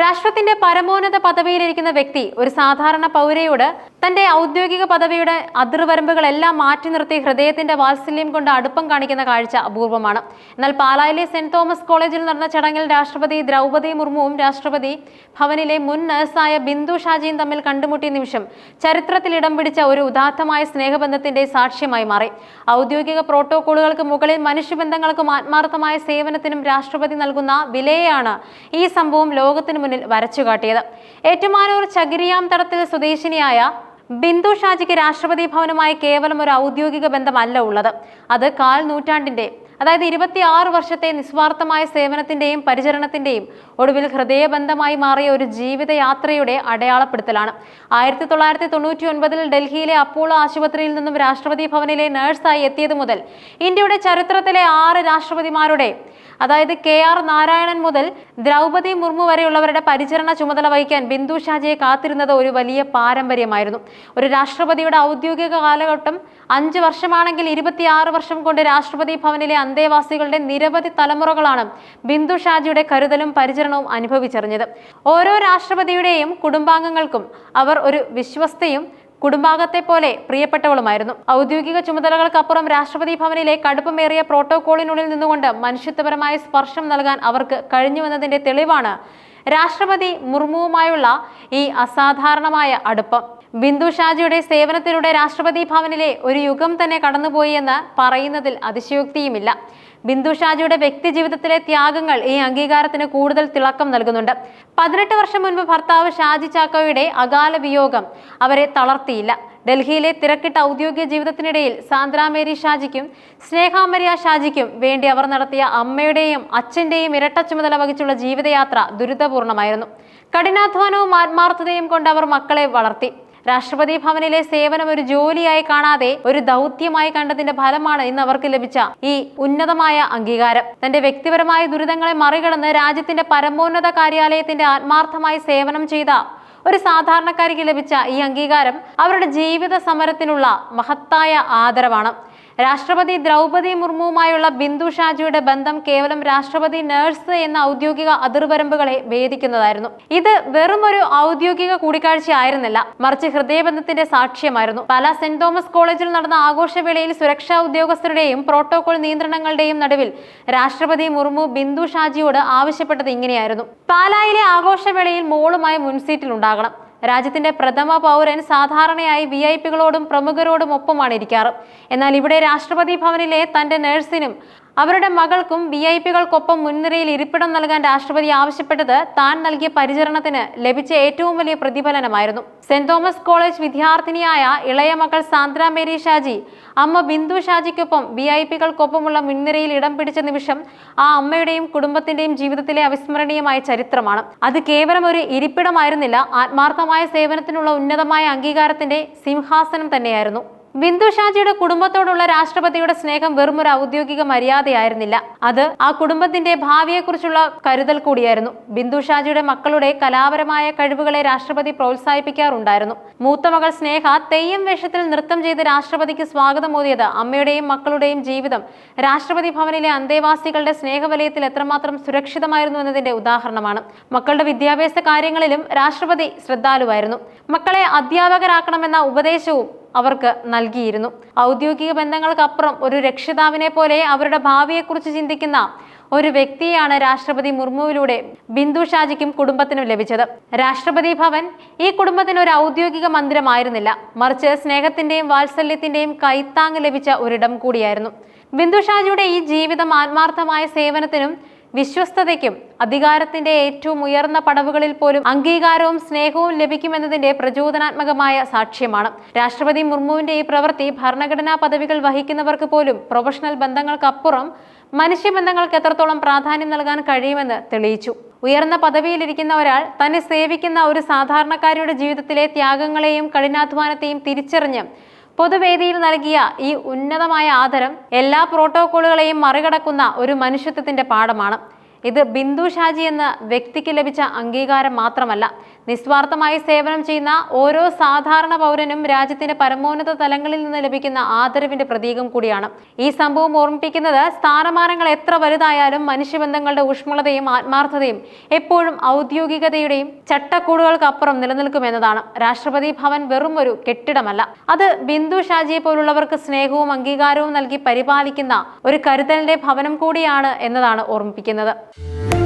രാഷ്ട്രത്തിന്റെ പരമോന്നത പദവിയിലിരിക്കുന്ന വ്യക്തി ഒരു സാധാരണ പൗരയോട് തന്റെ ഔദ്യോഗിക പദവിയുടെ അതിർവരമ്പുകളെല്ലാം മാറ്റി നിർത്തി ഹൃദയത്തിന്റെ വാത്സല്യം കൊണ്ട് അടുപ്പം കാണിക്കുന്ന കാഴ്ച അപൂർവമാണ്. എന്നാൽ പാലായിലെ സെന്റ് തോമസ് കോളേജിൽ നടന്ന ചടങ്ങിൽ രാഷ്ട്രപതി ദ്രൗപദി മുർമുവും രാഷ്ട്രപതി ഭവനിലെ മുൻ നഴ്സായ ബിന്ദു ഷാജിയും തമ്മിൽ കണ്ടുമുട്ടിയ നിമിഷം ചരിത്രത്തിൽ ഇടം പിടിച്ച ഒരു ഉദാത്തമായ സ്നേഹബന്ധത്തിന്റെ സാക്ഷ്യമായി മാറി. ഔദ്യോഗിക പ്രോട്ടോകോളുകൾക്ക് മുകളിൽ മനുഷ്യബന്ധങ്ങൾക്കും ആത്മാർത്ഥമായ സേവനത്തിനും രാഷ്ട്രപതി നൽകുന്ന വിലയെയാണ് ഈ സംഭവം ലോകത്തിന് മുന്നിൽ വരച്ചുകാട്ടിയത് ഏറ്റുമാനൂർ ചകിരിയാം തടത്തിൽ സ്വദേശിനിയായ ബിന്ദു ഷാജിക്ക് രാഷ്ട്രപതി ഭവനുമായി കേവലം ഒരു ഔദ്യോഗിക ബന്ധമല്ല ഉള്ളത്. അത് കാൽ നൂറ്റാണ്ടിന്റെ അതായത് ഇരുപത്തിയാറ് വർഷത്തെ നിസ്വാർത്ഥമായ സേവനത്തിന്റെയും പരിചരണത്തിന്റെയും ഒടുവിൽ ഹൃദയബന്ധമായി മാറിയ ഒരു ജീവിതയാത്രയുടെ അടയാളപ്പെടുത്തലാണ്. ആയിരത്തി തൊള്ളായിരത്തി തൊണ്ണൂറ്റി ഒൻപതിൽ ഡൽഹിയിലെ അപ്പോളോ ആശുപത്രിയിൽ നിന്നും രാഷ്ട്രപതി ഭവനിലെ നഴ്സായി എത്തിയത് മുതൽ ഇന്ത്യയുടെ ചരിത്രത്തിലെ ആറ് രാഷ്ട്രപതിമാരുടെ അതായത് കെ ആർ നാരായണൻ മുതൽ ദ്രൗപതി മുർമു വരെയുള്ളവരുടെ പരിചരണ ചുമതല വഹിക്കാൻ ബിന്ദു ഷാജിയെ കാത്തിരുന്നത് ഒരു വലിയ പാരമ്പര്യമായിരുന്നു. ഒരു രാഷ്ട്രപതിയുടെ ഔദ്യോഗിക കാലഘട്ടം അഞ്ച് വർഷമാണെങ്കിൽ ഇരുപത്തിയാറ് വർഷം കൊണ്ട് രാഷ്ട്രപതി ഭവനിലെ അന്തേവാസികളുടെ നിരവധി തലമുറകളാണ് ബിന്ദു ഷാജിയുടെ കരുതലും പരിചരണവും അനുഭവിച്ചറിഞ്ഞത്. ഓരോ രാഷ്ട്രപതിയുടെയും കുടുംബാംഗങ്ങൾക്കും അവർ ഒരു വിശ്വസ്തയും കുടുംബാംഗത്തെ പോലെ പ്രിയപ്പെട്ടവളുമായിരുന്നു. ഔദ്യോഗിക ചുമതലകൾക്കപ്പുറം രാഷ്ട്രപതി ഭവനിലെ കടുപ്പമേറിയ പ്രോട്ടോകോളിനുള്ളിൽ നിന്നുകൊണ്ട് മനുഷ്യത്വപരമായ സ്പർശം നൽകാൻ അവർക്ക് കഴിഞ്ഞുവെന്നതിന്റെ തെളിവാണ് രാഷ്ട്രപതി മുർമുവുമായുള്ള ഈ അസാധാരണമായ അടുപ്പം. ബിന്ദു ഷാജിയുടെ സേവനത്തിലൂടെ രാഷ്ട്രപതി ഭവനിലെ ഒരു യുഗം തന്നെ കടന്നുപോയി എന്ന് പറയുന്നതിൽ അതിശയോക്തിയുമില്ല. ബിന്ദു ഷാജിയുടെ വ്യക്തി ജീവിതത്തിലെ ത്യാഗങ്ങൾ ഈ അംഗീകാരത്തിന് കൂടുതൽ തിളക്കം നൽകുന്നുണ്ട്. പതിനെട്ട് വർഷം മുൻപ് ഭർത്താവ് ഷാജി ചാക്കോയുടെ അകാല വിയോഗം അവരെ തളർത്തിയില്ല. ഡൽഹിയിലെ തിരക്കിട്ട ഔദ്യോഗിക ജീവിതത്തിനിടയിൽ സാന്ദ്രാമേരി ഷാജിക്കും സ്നേഹാമരിയ ഷാജിക്കും വേണ്ടി അവർ നടത്തിയ അമ്മയുടെയും അച്ഛന്റെയും ഇരട്ട ചുമതല വഹിച്ചുള്ള ജീവിതയാത്ര ദുരിതപൂർണമായിരുന്നു. കഠിനാധ്വാനവും ആത്മാർത്ഥതയും കൊണ്ട് അവർ മക്കളെ വളർത്തി. രാഷ്ട്രപതി ഭവനിലെ സേവനം ഒരു ജോലിയായി കാണാതെ ഒരു ദൗത്യമായി കണ്ടതിന്റെ ഫലമാണ് ഇന്ന് അവർക്ക് ലഭിച്ച ഈ ഉന്നതമായ അംഗീകാരം. തന്റെ വ്യക്തിപരമായ ദുരിതങ്ങളെ മറികടന്ന് രാജ്യത്തിന്റെ പരമോന്നത കാര്യാലയത്തിന്റെ ആത്മാർത്ഥമായി സേവനം ചെയ്ത ഒരു സാധാരണക്കാരിക്ക് ലഭിച്ച ഈ അംഗീകാരം അവരുടെ ജീവിത സമരത്തിനുള്ള മഹത്തായ ആദരവാണ്. രാഷ്ട്രപതി ദ്രൗപദി മുർമുവുമായുള്ള ബിന്ദു ഷാജിയുടെ ബന്ധം കേവലം രാഷ്ട്രപതി നഴ്സ് എന്ന ഔദ്യോഗിക അതിർവരമ്പുകളെ വേദിക്കുന്നതായിരുന്നു ഇത് വെറും ഒരു ഔദ്യോഗിക കൂടിക്കാഴ്ച ആയിരുന്നില്ല മറിച്ച് ഹൃദയബന്ധത്തിന്റെ സാക്ഷ്യമായിരുന്നു. പല സെന്റ് തോമസ് കോളേജിൽ നടന്ന ആഘോഷവേളയിൽ സുരക്ഷാ ഉദ്യോഗസ്ഥരുടെയും പ്രോട്ടോകോൾ നിയന്ത്രണങ്ങളുടെയും നടുവിൽ രാഷ്ട്രപതി മുർമു ബിന്ദു ഷാജിയോട് ആവശ്യപ്പെട്ടത് ഇങ്ങനെയായിരുന്നു. പാലായിലെ ആഘോഷവേളയിൽ മോളുമായി മുൻസീറ്റിൽ ഉണ്ടാകണം രാജ്യത്തിന്റെ പ്രഥമ പൗരൻ സാധാരണയായി വി ഐ പികളോടും പ്രമുഖരോടും ഒപ്പമാണ് ഇരിക്കാറ്. എന്നാൽ ഇവിടെ രാഷ്ട്രപതി ഭവനിലെ തന്റെ നഴ്സിനും അവരുടെ മകൾക്കും വി ഐ പികൾക്കൊപ്പം മുൻനിരയിൽ ഇരിപ്പിടം നൽകാൻ രാഷ്ട്രപതി ആവശ്യപ്പെട്ടത് താൻ നൽകിയ പരിചരണത്തിന് ലഭിച്ച ഏറ്റവും വലിയ പ്രതിഫലനമായിരുന്നു. സെന്റ് തോമസ് കോളേജ് വിദ്യാർത്ഥിനിയായ ഇളയ മകൾ സാന്ദ്ര മേരി ഷാജി അമ്മ ബിന്ദു ഷാജിക്കൊപ്പം വി ഐ പികൾക്കൊപ്പമുള്ള മുൻനിരയിൽ ഇടം പിടിച്ച നിമിഷം ആ അമ്മയുടെയും കുടുംബത്തിന്റെയും ജീവിതത്തിലെ അവിസ്മരണീയമായ ചരിത്രമാണ്. അത് കേവലം ഒരു ഇരിപ്പിടമായിരുന്നില്ല ആത്മാർത്ഥമായ സേവനത്തിനുള്ള ഉന്നതമായ അംഗീകാരത്തിന്റെ സിംഹാസനം തന്നെയായിരുന്നു. ബിന്ദു ഷാജിയുടെ കുടുംബത്തോടുള്ള രാഷ്ട്രപതിയുടെ സ്നേഹം വെറും ഒരു ഔദ്യോഗിക മര്യാദയായിരുന്നില്ല. അത് ആ കുടുംബത്തിന്റെ ഭാവിയെക്കുറിച്ചുള്ള കരുതൽ കൂടിയായിരുന്നു. ബിന്ദു ഷാജിയുടെ മക്കളുടെ കലാപരമായ കഴിവുകളെ രാഷ്ട്രപതി പ്രോത്സാഹിപ്പിക്കാറുണ്ടായിരുന്നു. മൂത്ത മകൾ സ്നേഹ തെയ്യം വേഷത്തിൽ നൃത്തം ചെയ്ത് രാഷ്ട്രപതിക്ക് സ്വാഗതം ഓതിയത് അമ്മയുടെയും മക്കളുടെയും ജീവിതം. രാഷ്ട്രപതി ഭവനിലെ അന്തേവാസികളുടെ സ്നേഹവലയത്തിൽ എത്രമാത്രം സുരക്ഷിതമായിരുന്നു എന്നതിന്റെ ഉദാഹരണമാണ്. മക്കളുടെ വിദ്യാഭ്യാസ കാര്യങ്ങളിലും രാഷ്ട്രപതി ശ്രദ്ധാലുവായിരുന്നു. മക്കളെ അധ്യാപകരാക്കണമെന്ന ഉപദേശവും അവർക്ക് നൽകിയിരുന്നു. ഔദ്യോഗിക ബന്ധങ്ങൾക്കപ്പുറം ഒരു രക്ഷിതാവിനെ പോലെ അവരുടെ ഭാവിയെക്കുറിച്ച് ചിന്തിക്കുന്ന ഒരു വ്യക്തിയാണ് രാഷ്ട്രപതി മുർമുവിലൂടെ ബിന്ദു ഷാജിക്കും കുടുംബത്തിനും ലഭിച്ചത്. രാഷ്ട്രപതി ഭവൻ ഈ കുടുംബത്തിന് ഒരു ഔദ്യോഗിക മന്ദിരമായിരുന്നില്ല. മറിച്ച് സ്നേഹത്തിന്റെയും വാത്സല്യത്തിന്റെയും കൈത്താങ് ലഭിച്ച ഒരിടം കൂടിയായിരുന്നു. ബിന്ദു ഷാജിയുടെ ഈ ജീവിതം ആത്മാർത്ഥമായ സേവനത്തിനും വിശ്വസ്തതയ്ക്കും അധികാരത്തിന്റെ ഏറ്റവും ഉയർന്ന പടവുകളിൽ പോലും അംഗീകാരവും സ്നേഹവും ലഭിക്കുമെന്നതിന്റെ പ്രചോദനാത്മകമായ സാക്ഷ്യമാണ്. രാഷ്ട്രപതി മുർമുവിന്റെ ഈ പ്രവൃത്തി ഭരണഘടനാ പദവികൾ വഹിക്കുന്നവർക്ക് പോലും പ്രൊഫഷണൽ ബന്ധങ്ങൾക്കപ്പുറം മനുഷ്യബന്ധങ്ങൾക്ക് എത്രത്തോളം പ്രാധാന്യം നൽകാൻ കഴിയുമെന്ന് തെളിയിച്ചു. ഉയർന്ന പദവിയിലിരിക്കുന്ന ഒരാൾ തന്നെ സേവിക്കുന്ന ഒരു സാധാരണക്കാരിയുടെ ജീവിതത്തിലെ ത്യാഗങ്ങളെയും കഠിനാധ്വാനത്തെയും തിരിച്ചറിഞ്ഞ് പൊതുവേദിയിൽ നൽകിയ ഈ ഉന്നതമായ ആദരം എല്ലാ പ്രോട്ടോക്കോളുകളെയും മറികടക്കുന്ന ഒരു മനുഷ്യത്വത്തിന്റെ പാഠമാണ്. ഇത് ബിന്ദു ഷാജി എന്ന വ്യക്തിക്ക് ലഭിച്ച അംഗീകാരം മാത്രമല്ല നിസ്വാർത്ഥമായി സേവനം ചെയ്യുന്ന ഓരോ സാധാരണ പൗരനും രാജ്യത്തിന്റെ പരമോന്നത തലങ്ങളിൽ നിന്ന് ലഭിക്കുന്ന ആദരവിന്റെ പ്രതീകം കൂടിയാണ്. ഈ സംഭവം ഓർമ്മിപ്പിക്കുന്നത് സ്ഥാനമാനങ്ങൾ എത്ര വലുതായാലും മനുഷ്യബന്ധങ്ങളുടെ ഊഷ്മളതയും ആത്മാർത്ഥതയും എപ്പോഴും ഔദ്യോഗികതയുടെയും ചട്ടക്കൂടുകൾക്കപ്പുറം നിലനിൽക്കുമെന്നതാണ് രാഷ്ട്രപതി ഭവൻ വെറും ഒരു കെട്ടിടമല്ല. അത് ബിന്ദു ഷാജിയെ പോലുള്ളവർക്ക് സ്നേഹവും അംഗീകാരവും നൽകി പരിപാലിക്കുന്ന ഒരു കരുതലിന്റെ ഭവനം കൂടിയാണ് എന്നതാണ് ഓർമ്മിപ്പിക്കുന്നത്. Bye.